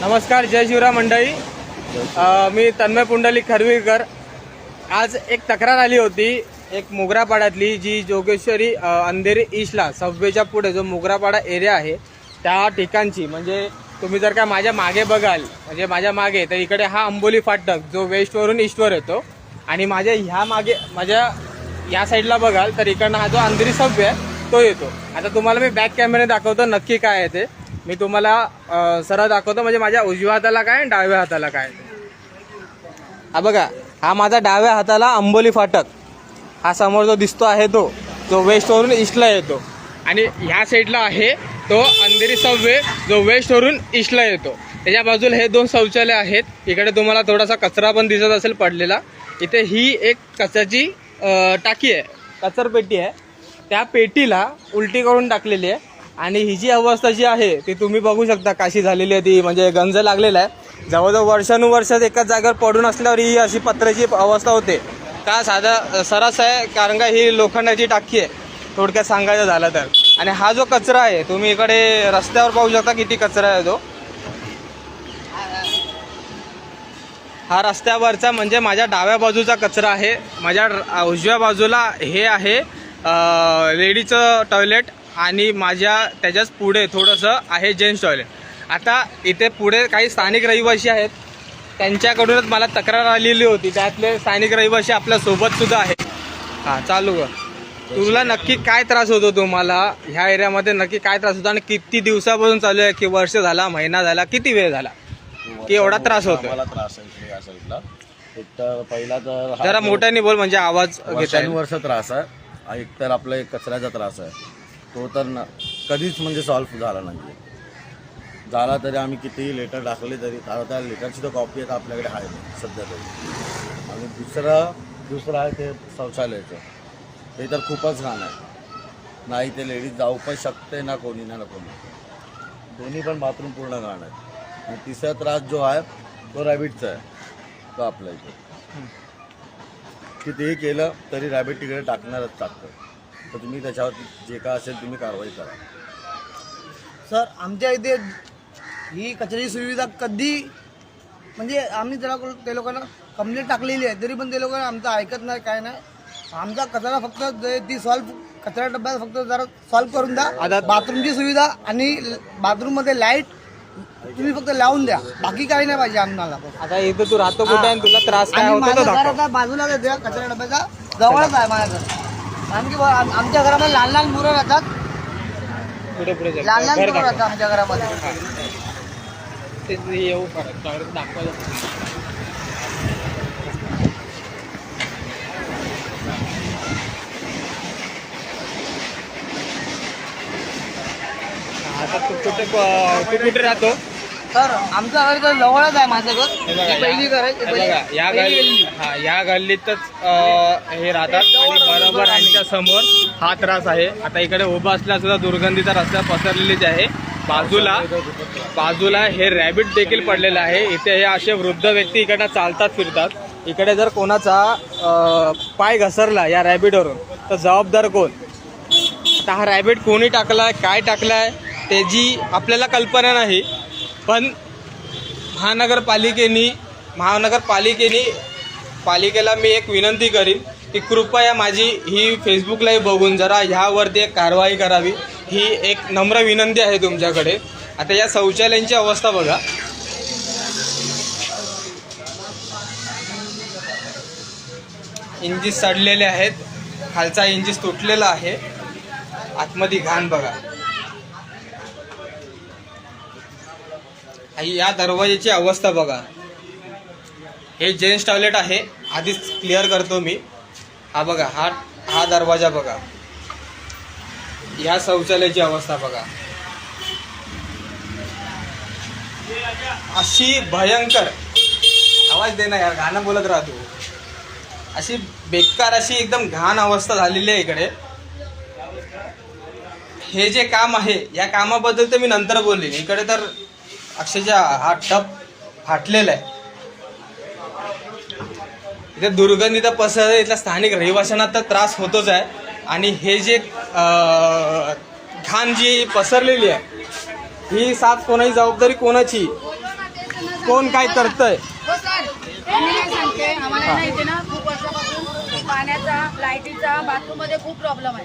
नमस्कार जय शिवराम मंडळी. मी तन्मय पुंडलिक खरवीकर आज एक तक्रार आली होती एक मोगरापाड्यातली जी जोगेश्वरी अंधेरी ईशला सबवेच्या पुढे जो मोगरापाडा एरिया आहे त्या ठिकाणची म्हणजे तुम्ही जर का माझ्या मागे बघाल म्हणजे माझ्या मागे तर इकडे हा अंबोली फाटक जो वेस्टवरून ईस्टवर येतो आणि माझ्या ह्या मागे माझ्या या साईडला बघाल तर इकडनं हा जो अंधेरी सभ्य आहे तो येतो. आता तुम्हाला मी बॅक कॅमेरे दाखवतो नक्की काय आहे ते. मी तुम्हाला सरळ दाखवतो म्हणजे माझ्या उजव्या हाताला काय आणि डाव्या हाताला काय. हा बघा हा माझा डाव्या हाताला अंबोली फाटक. हा समोर जो दिसतो आहे तो जो वेस्टवरून ईस्टला येतो. आणि ह्या साईडला आहे तो अंधेरी सबवे जो वेस्टवरून ईस्टला येतो. त्याच्या बाजूला हे दोन शौचालय आहेत. इकडे तुम्हाला थोडासा कचरा पण दिसत असेल पडलेला. इथे ही एक कचऱ्याची टाकी आहे. कचरपेटी आहे. त्या पेटीला उलटी करून टाकलेली आहे. आणि ही जी अवस्था जी आहे ती तुम्ही बघू शकता काशी झालेली आहे ती. म्हणजे गंज लागलेला आहे. जवळजवळ वर्षानुवर्षात एकाच जागेवर पडून असल्यावर ही अशी पत्र्याची अवस्था होते. का साधा सरस आहे कारण का ही लोखंडाची टाकी आहे. थोडक्यात सांगायचं झालं तर. आणि हा जो कचरा आहे तुम्ही इकडे रस्त्यावर पाहू शकता किती कचरा आहे तो. हा रस्त्यावरचा म्हणजे माझ्या डाव्या बाजूचा कचरा आहे. माझ्या उजव्या बाजूला हे आहे लेडीचं टॉयलेट आणि माझ्या त्याच्याच पुढे थोडंसं आहे जेंट्स टॉयलेट. आता इथे पुढे काही स्थानिक रहिवासी आहेत. त्यांच्याकडूनच मला तक्रार आलेली होती. त्यातले स्थानिक रहिवासी आपल्यासोबत सुद्धा आहेत. हां चालू कर. तुला नक्की काय त्रास होतो तुम्हाला? ह्या एरियामध्ये नक्की काय त्रास होतो? आणि किती दिवसापासून चालू आहे? की वर्ष झाला महिना झाला किती वेळ झाला? की एवढा त्रास होतोय? मला त्रास आहे इकडे या साईडला एक तर पहिला तर हा जरा मोठ्याने बोल म्हणजे आवाज घेता येईल. वर्षानुवर्ष त्रास आहे. हा एक तर आपला एक कचऱ्याचा त्रास आहे. तो तर न कधीच म्हणजे सॉल्व्ह झाला नाही झाला तरी आम्ही कितीही लेटर टाकले तरी आता त्या लेटरची तर कॉपी आता आपल्याकडे आहे सध्या तरी. आणि दुसरं दुसरं आहे ते शौचालयाचं. ते तर खूपच घाण आहे. नाही ते लेडीज जाऊ पण शकते ना कोणी ना कोणी. दोन्ही पण बाथरूम पूर्ण घाण आहे. आणि तिसरा त्रास जो आहे तो रॅबिटचा आहे. तो आपल्या इथे. कितीही केलं तरी रॅबिट तिकडे टाकणारच टाकतं. तर तुम्ही त्याच्यावर जे काय असेल तुम्ही कारवाई करा. सर आमच्या इथे ही कचऱ्याची सुविधा कधी म्हणजे आम्ही त्याला ते लोकांना कंप्लेंट टाकलेली आहे तरी पण ते लोक आमचं ऐकत नाही काय नाही. आमचा कचरा फक्त जे ती सॉल्व कचरा डब्यात फक्त जरा सॉल्व करून द्या. बाथरूमची सुविधा आणि बाथरूममध्ये लाइट तुम्ही फक्त लावून द्या. बाकी काही नाही पाहिजे आम्हाला. आता इथं तू राहतो कुठे आणि तुला त्रास काय आणि होतो माझं तो घर दाखव. आता बाजूला कचरा डब्याचा. जवळच आहे माझं घर. कारण की आमच्या घरामध्ये लहान लहान मुलं राहतात पुढे पुढे. लहान लहान घर मुलं दाखव. राहतात आमच्या घरामध्ये ते ते येऊ परत परत दाखवायला. आता तू कुठे तू कुठे राहतो तर आमचं घर तर जवळच आहे माझं घर हे पहिली घर आहे ही पहिली- बघा, या पहिली गल्ली गल्ली. हा या गल्लीतच अं, हे राहतात आणि बरोबर यांच्या समोर हा त्रास आहे. आता इकडे उभा असला सुद्धा दुर्गंधीचा रस्ता पसरलेलीच आहे. बाजूला बाजूला हे रॅबिट देखील पडलेलं आहे. इथे हे असे वृद्ध व्यक्ती इकडनं चालतात फिरतात. इकडे जर कोणाचा अं, पाय घसरला या रॅबिटवरून तर जबाबदार कोण? आता हा रॅबिट कोणी टाकलाय काय टाकलाय त्याची आपल्याला कल्पना नाही. पण महानगरपालिकेनी महानगरपालिकेने पालिकेला मी एक विनंती करीन की कृपया माझी ही फेसबुक लाईव्ह बघून जरा ह्यावरती एक कारवाई करावी. ही एक नम्र विनंती आहे तुमच्याकडे. आता या शौचालयांची अवस्था बघा. इंजिस सडलेले आहेत. खालचा इंजिस तुटलेला आहे. आतमध्ये घाण बघा. या दरवाजाची अवस्था बघा. हे जेंट्स टॉयलेट आहे. आधीच क्लिअर करतो मी. हा बघा हा हा दरवाजा बघा. या शौचालयाची अवस्था बघा. अशी भयंकर आवाज दे ना यार गाणं बोलत राहतो अशी बेकार अशी एकदम घाण अवस्था झालेली आहे इकडे. हे जे काम आहे या कामाबद्दल तर मी नंतर बोलले इकडे तर अक्षरशः हा टप फाटलेला आहे. इथे दुर्गंधी तर पसर इथल्या स्थानिक रहिवाशांना तर त्रास होतोच आहे. आणि हे जे घाण जी पसरलेली आहे ही साफ कोणाची जबाबदारी कोणाची? कोण काय करतंय? हो आम्हाला ना इथे ना खूप वर्षापासून पाण्याचा लाईटीचा बाथरूममध्ये खूप प्रॉब्लेम आहे.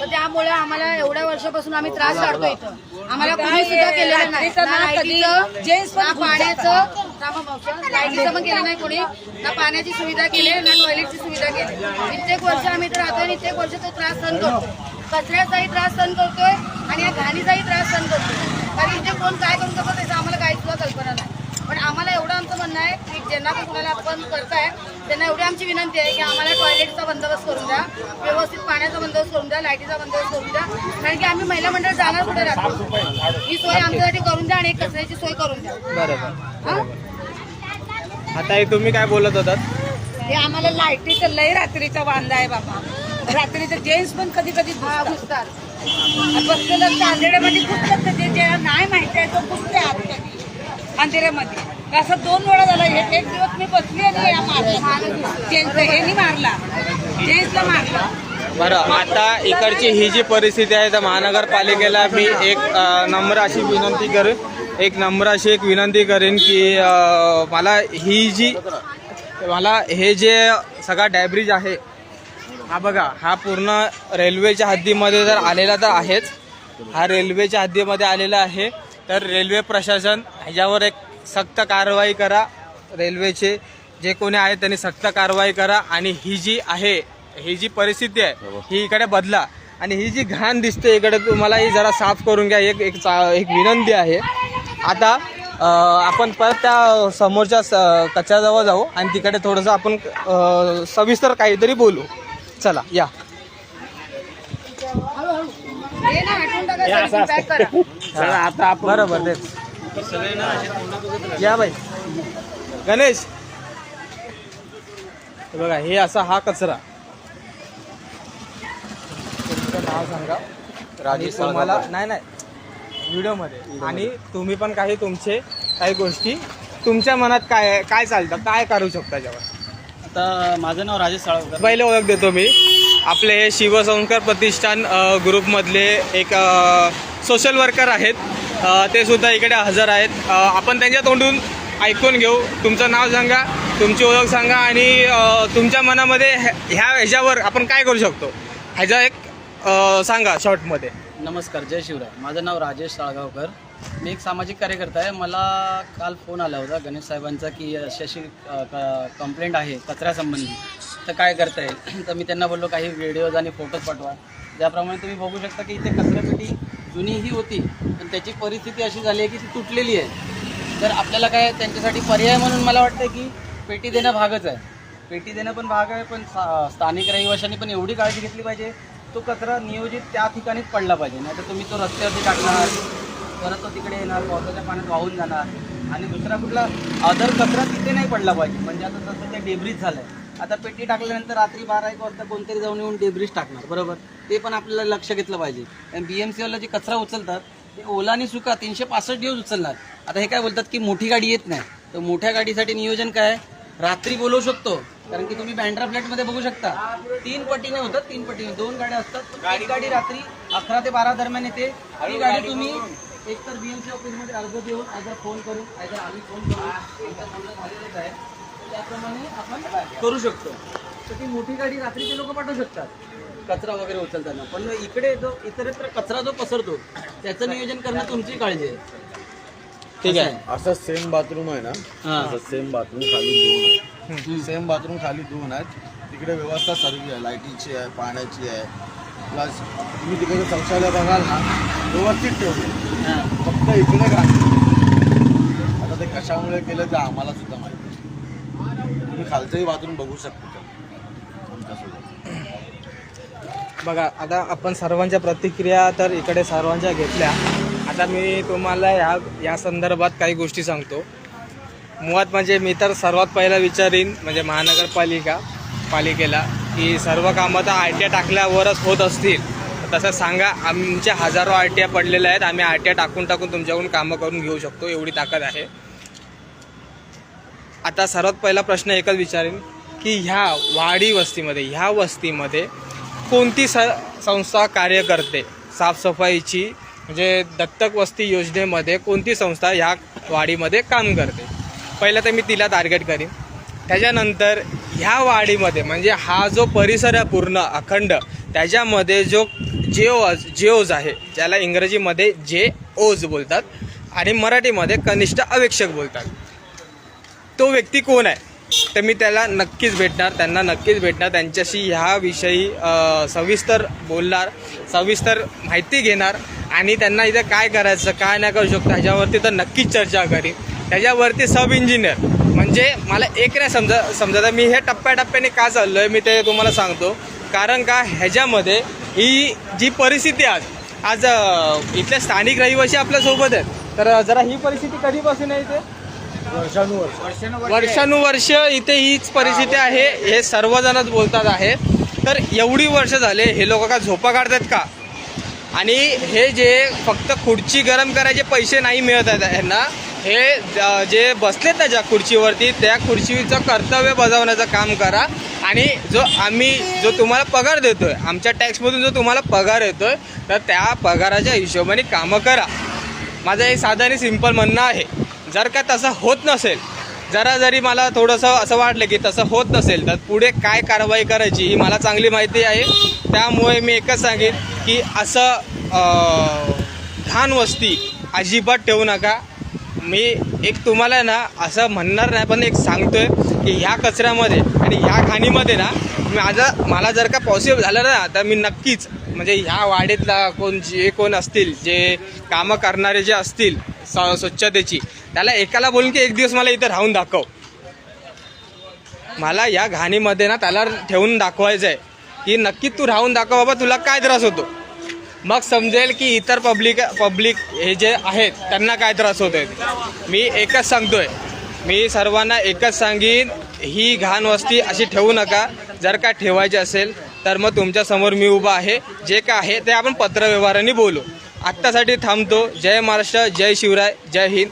तर त्यामुळे आम्हाला एवढ्या वर्षापासून आम्ही त्रास काढतो इथं. आम्हाला कुणी सुद्धा केलेलं नाही. ना लाईटीचं ना पाण्याचं. लाईटीचं पण केलं नाही कोणी. ना पाण्याची सुविधा केली ना टॉयलेटची सुविधा केली. कित्येक वर्ष आम्ही इथं राहतोय आणि कित्येक वर्ष तो त्रास सहन करतो कचऱ्याचाही त्रास सहन करतोय आणि या घाणीचाही त्रास सहन करतोय. कारण इथे कोण काय करून करतो त्याचं आम्हाला काहीच सुद्धा कल्पना नाही. पण आम्हाला एवढं आमचं म्हणणं आहे की ज्यांना पण कुणाला आपण करताय त्यांना एवढी आमची विनंती आहे की आम्हाला टॉयलेटचा बंदोबस्त करून द्या व्यवस्थित पाण्याचा बंदोबस्त करून द्या लाईटीचा बंदोबस्त करून द्या. कारण की आम्ही महिला मंडळ जाणार कुठे राहतो? ही सोय आमच्यासाठी करून द्या आणि कचऱ्याची सोय करून द्या. बरोबर हा? आता हे तुम्ही काय बोलत होतात? हे आम्हाला लाईटीचं लय रात्रीचा वांदा आहे बाबा. रात्रीचं जेंट्स पण कधी कधी घुसतात. बसलेलं अंधेऱ्यामध्ये घुसतात तर जे ज्याला नाही माहिती आहे तो घुसते आत कधी अंधेऱ्यामध्ये असं दोन वेळा झाला एक एक दिवस मी बसली आणि मारला हे मारला. जेंट्सला मारला. बरं आता इकडची ही जी परिस्थिती आहे तर महानगरपालिकेला मी एक नम्र अशी विनंती करेन. एक नम्र अशी एक विनंती करेन की मला ही जी मला हे जे सगळा डायब्रिज आहे हा बघा हा पूर्ण रेल्वेच्या हद्दीमध्ये जर आलेला तर आहेच. हा रेल्वेच्या हद्दीमध्ये आलेला आहे. तर रेल्वे प्रशासन ह्याच्यावर एक सक्त कारवाई करा. रेल्वेचे जे कोणी आहेत त्यांनी सक्त कारवाई करा आणि ही जी आहे ही जी परिस्थिती आहे ही. इकडे बदला. आणि ही जी घाण दिसते इकडे तुम्हाला ही जरा साफ करून घ्या. एक एक चा- एक विनंती आहे. आता आपण परत त्या समोरच्या स- कचऱ्याजवळ जाऊ आणि तिकडे थोडंसं आपण सविस्तर काहीतरी बोलू. चला या. आता बरोबर तेच या बाई. गणेश. हे बघा हे असा हा कचरा. तुमचं नाव सांगा. राजेश तुम्हाला नाही नाही. व्हिडिओमध्ये. आणि तुम्ही पण काही तुमचे काही गोष्टी तुमच्या मनात काय आहे, काय चालतं काय करू शकता त्याच्यावर आता माझं नाव राजेश साळवकर पहिले ओळख देतो मी. आपले हे शिवसंस्कार प्रतिष्ठान अ, ग्रुपमधले एक सोशल वर्कर आहेत. ते सुद्धा इकडे हजर आहेत. आपण त्यांच्या तोंडून ऐकून घेऊ. तुमचं नाव सांगा तुमची ओळख सांगा आणि तुमच्या मनामध्ये ह्या ह्या ह्याच्यावर आपण काय करू शकतो? ह्याचा एक सांगा शॉर्टमध्ये नमस्कार जय शिवराय. माझं नाव राजेश साळगावकर. मी एक सामाजिक कार्यकर्ता आहे. मला काल फोन आला होता गणेश साहेबांचा की अशी अशी कंप्लेंट आहे कचऱ्यासंबंधी. तर काय करता येईल? तर मी त्यांना बोललो काही व्हिडिओज आणि फोटोज पाठवा. ज्याप्रमाणे तुम्ही बघू शकता की इथे कचऱ्यासाठी जुनी ही होती पण त्याची परिस्थिती अशी झाली आहे की ती तुटलेली आहे. तर आपल्याला काय त्यांच्यासाठी पर्याय म्हणून मला वाटतं की पेटी देणं भागच आहे. पेटी देणं पण भाग आहे पण सा- स्थानिक रहिवाशांनी पण एवढी काळजी घेतली पाहिजे तो कचरा नियोजित त्या ठिकाणीच पडला पाहिजे. नाही तर तुम्ही तो रस्त्यावरती टाकणार परत तो तिकडे येणार पावसाच्या पाण्यात वाहून जाणार. आणि दुसरा कुठला अदर कचरा तिथे नाही पडला पाहिजे. म्हणजे आता तसं ते डेब्रीज झालं आहे आता पेटी टाकल्यानंतर रात्री बारा एक वाजता कोणतरी जाऊन येऊन डेब्रिज टाकणार बरोबर? ते पण आपल्याला लक्ष घेतलं पाहिजे. आणि बी एम सीवाला जे कचरा उचलतात ते ओला आणि सुका तीनशे पासष्ट दिवस उचलणार. आता हे काय बोलतात की मोठी गाडी येत नाही. तर मोठ्या गाडीसाठी नियोजन काय? रात्री बोलवू शकतो. कारण की तुम्ही बँड्रा फ्लॅटमध्ये बघू शकता. तीन पटीने होतात तीन पटीने. दोन गाड्या असतात. गाडी गाडी रात्री अकरा ते बारा दरम्यान येते. ही गाडी तुम्ही एक तर सी ऑफिसमध्ये अर्ज देऊन आयदर फोन करून आयदर आम्ही फोन करून झालेलंच आहे. त्याप्रमाणे आपण करू शकतो. तर ती मोठी गाडी रात्री ते लोक पाठवू शकतात. कचरा वगैरे उचलताना. पण इकडे जो इतरत्र कचरा जो पसरतो त्याचं नियोजन करणं तुमची काळजी आहे. ठीक आहे. असं. सेम बाथरूम आहे ना? हा. असं सेम बाथरूम खाली दोन आहे सेम बाथरूम खाली दोन आहेत. तिकडे व्यवस्था सर्व आहे. लाईटीची आहे पाण्याची आहे. प्लस तुम्ही तिकडे शौचालय बघाल ना व्यवस्थित ठेवले. हां. फक्त इकडे आता ते कशामुळे केलं ते आम्हाला सुद्धा माहिती. तुम्ही खालचंही बाथरूम बघू शकता बघा आता आपण सर्वांच्या प्रतिक्रिया तर इकडे सर्वांच्या घेतल्या. आता मी तुम्हाला या या संदर्भात काही गोष्टी सांगतो. मुळात म्हणजे मी तर सर्वात पहिला विचारीन म्हणजे महानगरपालिका पालिकेला की सर्व कामं तर आय टी आय टाकल्यावरच होत असतील. तसं सांगा आमच्या हजारो आर टी आय पडलेल्या आहेत आम्ही आर टी आय टाकून टाकून तुमच्याकडून कामं करून घेऊ शकतो एवढी ताकद आहे. आता सर्वात पहिला प्रश्न एकच विचारेन की ह्या वाडी वस्तीमध्ये ह्या वस्तीमध्ये कोणती स संस्था कार्य करते? साफसफाईची म्हणजे दत्तक वस्ती योजनेमध्ये कोणती संस्था ह्या वाडीमध्ये काम करते? पहिलं तर मी तिला टार्गेट करीन. त्याच्यानंतर ह्या वाडीमध्ये म्हणजे हा जो परिसर आहे पूर्ण अखंड त्याच्यामध्ये जो जेओज जेओज आहे ज्याला इंग्रजीमध्ये जे ओज बोलतात आणि मराठीमध्ये कनिष्ठ अवेक्षक बोलतात. तो व्यक्ती कोण आहे? तर मी त्याला नक्कीच भेटणार त्यांना नक्कीच भेटणार त्यांच्याशी ह्याविषयी सविस्तर बोलणार सविस्तर माहिती घेणार आणि त्यांना इथं काय करायचं काय नाही करू शकतो ह्याच्यावरती तर नक्कीच चर्चा करीन. त्याच्यावरती सब इंजिनियर. म्हणजे मला एक नाही समजा समजा मी हे टप्प्याटप्प्याने का चाललो आहे मी ते तुम्हाला सांगतो. कारण का ह्याच्यामध्ये ही जी परिस्थिती आज आज इथल्या स्थानिक रहिवासी आपल्यासोबत आहेत. तर जरा ही परिस्थिती कधीपासून आहे इथे? वर्षानुवर्ष. इथे हीच परिस्थिती आहे हे सर्वजणच बोलतात आहे. तर एवढी वर्ष झाले हे लोक का झोपा काढतात का? आणि हे जे फक्त खुर्ची गरम करायचे पैसे नाही मिळत आहेत यांना हे ज- जे बसलेत ना ज्या खुर्चीवरती त्या खुर्चीचं कर्तव्य बजावण्याचं काम करा. आणि जो आम्ही जो तुम्हाला पगार देतोय आमच्या टॅक्समधून जो तुम्हाला पगार येतोय तर त्या पगाराच्या हिशोबाने कामं करा. माझं हे साधं आणि सिंपल म्हणणं आहे. जर का तसं होत नसेल जरा जरी मला थोडंसं असं वाटलं की तसं होत नसेल तर पुढे काय कारवाई करायची ही मला चांगली माहिती आहे. त्यामुळे मी एकच सांगेन की असं घाण वस्ती अजिबात ठेवू नका. मी एक तुम्हाला ना असं म्हणणार नाही पण एक सांगतोय की ह्या कचऱ्यामध्ये आणि ह्या घाणीमध्ये ना माझं मला जर का पॉसिबल झालं ना तर मी नक्कीच म्हणजे ह्या वाडीतला कोण जे कोण असतील जे कामं करणारे जे असतील स्वच्छतेची. त्याला एकाला बोलून की एक दिवस मला इथं राहून दाखव. मला या घाणीमध्ये ना त्याला ठेवून दाखवायचं आहे की नक्की तू राहून दाखव बाबा तुला काय त्रास होतो? मग समजेल की इतर पब्लिक पब्लिक हे जे आहेत त्यांना काय त्रास होत आहेत मी एकच सांगतोय. मी सर्वांना एकच सांगीन ही घाण वस्ती अशी ठेवू नका. जर का ठेवायची असेल तर मग तुमच्यासमोर मी उभा आहे. जे काय आहे ते आपण पत्रव्यवहाराने बोलू. आत्तासाठी थांबतो. जय महाराष्ट्र जय शिवराय जय हिंद.